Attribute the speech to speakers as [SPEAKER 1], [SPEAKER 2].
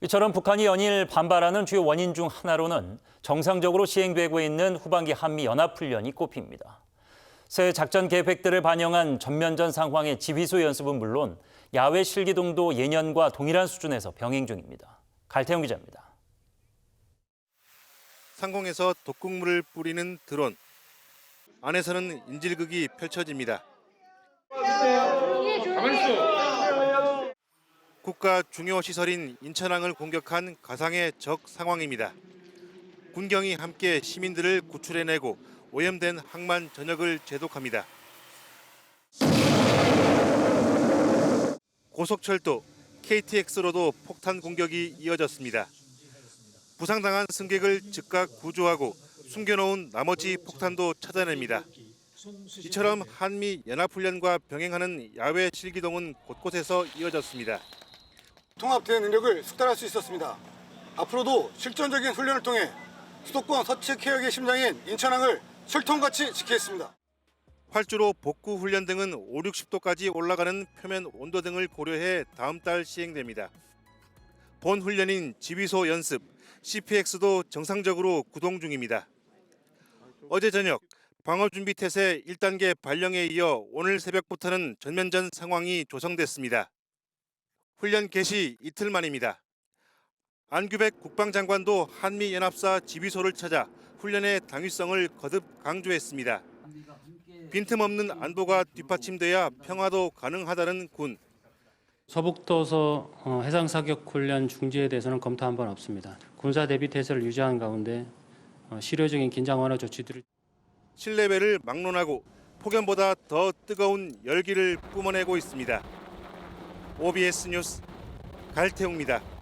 [SPEAKER 1] 이처럼 북한이 연일 반발하는 주요 원인 중 하나로는 정상적으로 시행되고 있는 후반기 한미 연합훈련이 꼽힙니다. 새 작전 계획들을 반영한 전면전 상황의 지휘소 연습은 물론 야외 실기동도 예년과 동일한 수준에서 병행 중입니다. 갈태영 기자입니다.
[SPEAKER 2] 상공에서 독극물을 뿌리는 드론. 안에서는 인질극이 펼쳐집니다. 국가 중요 시설인 인천항을 공격한 가상의 적 상황입니다. 군경이 함께 시민들을 구출해내고 오염된 항만 전역을 제독합니다. 고속철도 KTX로도 폭탄 공격이 이어졌습니다. 부상당한 승객을 즉각 구조하고 숨겨놓은 나머지 폭탄도 찾아냅니다. 이처럼 한미 연합훈련과 병행하는 야외 실기동은 곳곳에서 이어졌습니다.
[SPEAKER 3] 통합 대응 능력을 숙달할 수 있었습니다. 앞으로도 실전적인 훈련을 통해 수도권 서치 케어의 심장인 인천항을 철통같이 지키겠습니다.
[SPEAKER 2] 활주로 복구 훈련 등은 5, 60도까지 올라가는 표면 온도 등을 고려해 다음 달 시행됩니다. 본 훈련인 지휘소 연습 CPX도 정상적으로 구동 중입니다. 어제 저녁 방어 준비 태세 1단계 발령에 이어 오늘 새벽부터는 전면전 상황이 조성됐습니다. 훈련 개시 이틀 만입니다. 안규백 국방장관도 한미연합사 지휘소를 찾아 훈련의 당위성을 거듭 강조했습니다. 빈틈없는 안보가 뒷받침돼야 평화도 가능하다는 군.
[SPEAKER 4] 서북도서 어, 해상 사격 훈련 중지에 대해서는 검토한 바는 없습니다. 군사 대비 태세를 유지하는 가운데 어, 실효적인 긴장 완화 조치들을
[SPEAKER 2] 신뢰배를 막론하고 폭염보다 더 뜨거운 열기를 뿜어내고 있습니다. OBS 뉴스 갈태웅입니다.